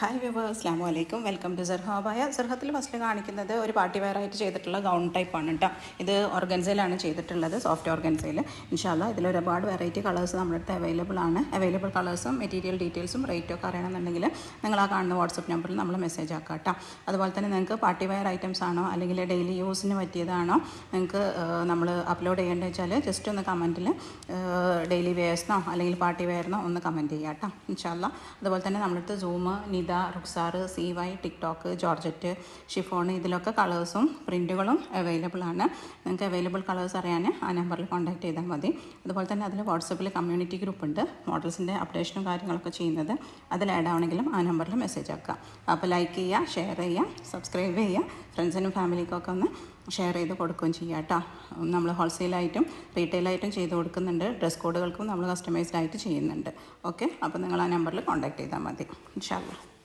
Hi viewer അസ്ലാം വലൈക്കും welcome to സർഹാബായ സർഹത്തിൽ ഫസ്റ്റ് കാണിക്കുന്നത് ഒരു പാർട്ടി വെയർ ആയിട്ട് ചെയ്തിട്ടുള്ള ഗൗൺ ടൈപ്പാണ് കേട്ടോ ഇത് ഓർഗൻസയിലാണ് ചെയ്തിട്ടുള്ളത് സോഫ്റ്റ് ഓർഗൻസയിൽ ഇൻഷാല്ല ഇതിൽ ഒരുപാട് വെറൈറ്റി കളേഴ്സ് നമ്മുടെ അടുത്ത് അവൈലബിൾ ആണ്. അവൈലബിൾ കളേഴ്സും മെറ്റീരിയൽ ഡീറ്റെയിൽസും റേറ്റും ഒക്കെ അറിയണമെന്നുണ്ടെങ്കിൽ നിങ്ങൾ ആ കാണുന്ന വാട്സപ്പ് നമ്പറിൽ നമ്മൾ മെസ്സേജ് ആക്കാം കേട്ടോ അതുപോലെ തന്നെ നിങ്ങൾക്ക് പാർട്ടി വെയർ ഐറ്റംസ് ആണോ അല്ലെങ്കിൽ ഡെയിലി യൂസിന് പറ്റിയതാണോ നിങ്ങൾക്ക് നമ്മൾ അപ്ലോഡ് ചെയ്യേണ്ടത് വെച്ചാൽ ജസ്റ്റ് ഒന്ന് കമന്റിൽ ഡെയിലി വെയേഴ്സിനോ അല്ലെങ്കിൽ പാർട്ടി വെയറിനോ ഒന്ന് കമന്റ് ചെയ്യാം കേട്ടോ ഇൻഷാല്ല അതുപോലെ തന്നെ നമ്മുടെ അടുത്ത് zoom Nita Ruksar C Y TikTok georgette chiffon ഇതിലൊക്കെ കളേഴ്സും പ്രിന്റുകളും അവൈലബിൾ ആണ്. നിങ്ങൾക്ക് അവൈലബിൾ കളേഴ്സ് അറിയാൻ ആ നമ്പറിൽ കോൺടാക്ട് ചെയ്താൽ മതി. അതുപോലെ തന്നെ അതിൽ വാട്സപ്പിൽ കമ്മ്യൂണിറ്റി ഗ്രൂപ്പ് ഉണ്ട്. മോഡൽസിന്റെ അപ്ഡേഷനും കാര്യങ്ങളൊക്കെ ചെയ്യുന്നത്. അതിൽ ആഡ് ആവണമെങ്കിലും ആ നമ്പറിൽ മെസ്സേജ് ആക്കുക. അപ്പോൾ ലൈക്ക് ചെയ്യുക ഷെയർ ചെയ്യുക സബ്സ്ക്രൈബ് ചെയ്യുക. ഫ്രണ്ട്സിനും ഫാമിലിക്കൊക്കെ ഒന്ന് ഷെയർ ചെയ്ത് കൊടുക്കുകയും ചെയ്യുക കേട്ടോ. നമ്മൾ ഹോൾസെയിലായിട്ടും റീറ്റെയിലായിട്ടും ചെയ്ത് കൊടുക്കുന്നുണ്ട്. ഡ്രസ് കോഡുകൾക്കും നമ്മൾ കസ്റ്റമൈസ്ഡ് ആയിട്ട് ചെയ്യുന്നുണ്ട്. ഓക്കെ അപ്പോൾ നിങ്ങൾ ആ നമ്പറിൽ കോൺടാക്ട് ചെയ്താൽ മതി. ഇൻഷാല്ല